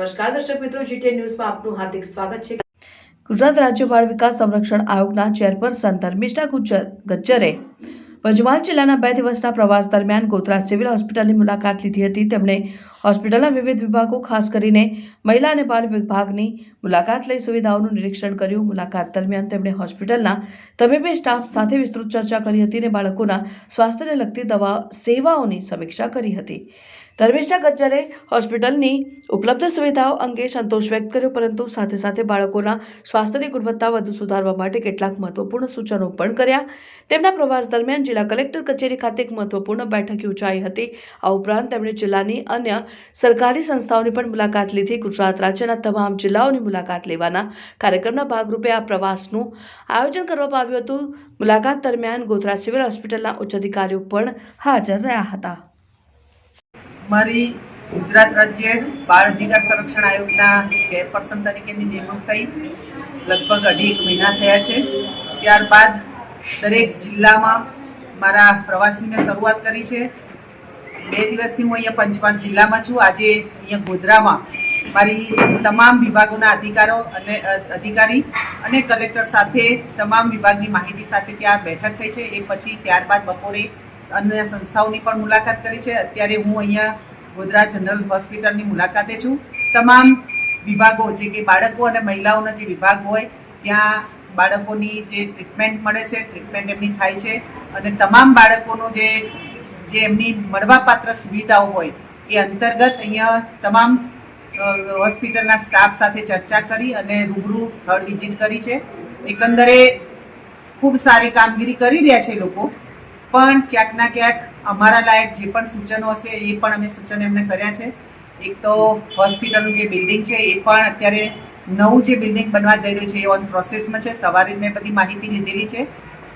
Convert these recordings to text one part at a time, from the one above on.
નમસ્કાર, દર્શક મિત્રો જીટીએ ન્યૂઝમાં આપનું હાર્દિક સ્વાગત છે. ગુજરાત રાજ્ય બાળ વિકાસ સંરક્ષણ આયોગના ચેરપર્સન ધર્મિષ્ઠા ગુજ્જર ગજ્જરે પંચમહાલ જિલ્લાના બે દિવસના પ્રવાસ દરમિયાન ગોધરા સિવિલ હોસ્પિટલની મુલાકાત લીધી હતી. તેમણે હોસ્પિટલના વિવિધ વિભાગો, ખાસ કરીને મહિલા અને બાળ વિભાગની મુલાકાત લઈ સુવિધાઓનું નિરીક્ષણ કર્યું. મુલાકાત દરમિયાન તેમણે હોસ્પિટલના તબીબી સ્ટાફ સાથે વિસ્તૃત ચર્ચા કરી હતી અને બાળકોના સ્વાસ્થ્યને લગતી દવા સેવાઓની સમીક્ષા કરી હતી. ધર્મેશના ગજ્જરે હોસ્પિટલની ઉપલબ્ધ સુવિધાઓ અંગે સંતોષ વ્યક્ત કર્યો, પરંતુ સાથે સાથે બાળકોના સ્વાસ્થ્યની ગુણવત્તા વધુ સુધારવા માટે કેટલાક મહત્વપૂર્ણ સૂચનો પણ કર્યા. તેમના પ્રવાસ દરમિયાન જિલ્લા કલેક્ટર કચેરી ખાતે એક મહત્વપૂર્ણ બેઠક યોજાઈ હતી. આ ઉપરાંત તેમણે જિલ્લાની અન્ય સરકારી સંસ્થાઓની પણ મુલાકાત લીધી. ગુજરાત રાજ્યના તમામ જિલ્લાઓની મુલાકાત લેવાના કાર્યક્રમના ભાગરૂપે આ પ્રવાસનું આયોજન કરવામાં આવ્યું હતું. મુલાકાત દરમિયાન ગોધરા સિવિલ હોસ્પિટલના ઉચ્ચ અધિકારીઓ પણ હાજર રહ્યા હતા. મારી ગુજરાત રાજ્ય બાળ અધિકાર સંરક્ષણ આયોગના ચેરપર્સન તરીકેની નિમણૂક થઈ. લગભગ અઢી એક મહિના થયા છે. ત્યારબાદ દરેક જિલ્લામાં મારા પ્રવાસની મેં શરૂઆત કરી છે. બે દિવસથી હું અહીંયા પંચમહાલ જિલ્લામાં છું. આજે અહીંયા ગોધરામાં મારી તમામ વિભાગોના અધિકારો અને અધિકારી અને કલેક્ટર સાથે તમામ વિભાગની માહિતી સાથે ત્યાં બેઠક થઈ છે. એ પછી ત્યારબાદ બપોરે અન્ય સંસ્થાઓની પણ મુલાકાત કરી છે. અત્યારે હું અહીંયા ગોધરા જનરલ હોસ્પિટલની મુલાકાતે છું. તમામ વિભાગો, જે કે બાળકો અને મહિલાઓના જે વિભાગ હોય, ત્યાં બાળકોની જે ટ્રીટમેન્ટ મળે છે ટ્રીટમેન્ટ એમની થાય છે અને તમામ બાળકોનો જે જે એમની મળવાપાત્ર સુવિધાઓ હોય એ અંતર્ગત અહીંયા તમામ હોસ્પિટલના સ્ટાફ સાથે ચર્ચા કરી અને રૂબરૂ સ્થળ વિઝિટ કરી છે. એકંદરે ખૂબ સારી કામગીરી કરી રહ્યા છે લોકો, પણ ક્યાંક ના ક્યાંક અમારા લાયક જે પણ સૂચનો હશે એ પણ અમે સૂચન એમને કર્યા છે. એક તો હોસ્પિટલનું જે બિલ્ડિંગ છે એ પણ અત્યારે નવું જે બિલ્ડિંગ બનવા જઈ રહ્યું છે એ ઓન પ્રોસેસમાં છે. સવારે મેં બધી માહિતી લીધેલી છે.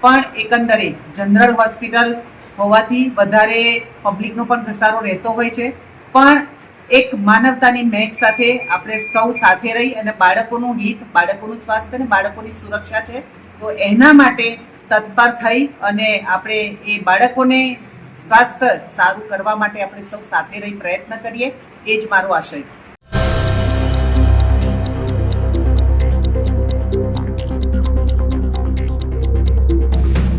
પણ એકંદરે જનરલ હોસ્પિટલ હોવાથી વધારે પબ્લિકનો પણ ઘસારો રહેતો હોય છે. પણ એક માનવતાની મેચ સાથે આપણે સૌ સાથે રહી અને બાળકોનું હિત, બાળકોનું સ્વાસ્થ્ય અને બાળકોની સુરક્ષા છે. તો એના માટે તત્પર થઈ અને આપણે એ બાળકોને સ્વાસ્થ્ય સારું કરવા માટે આપણે સૌ સાથે રહી પ્રયત્ન કરીએ. એ જ મારો આશય.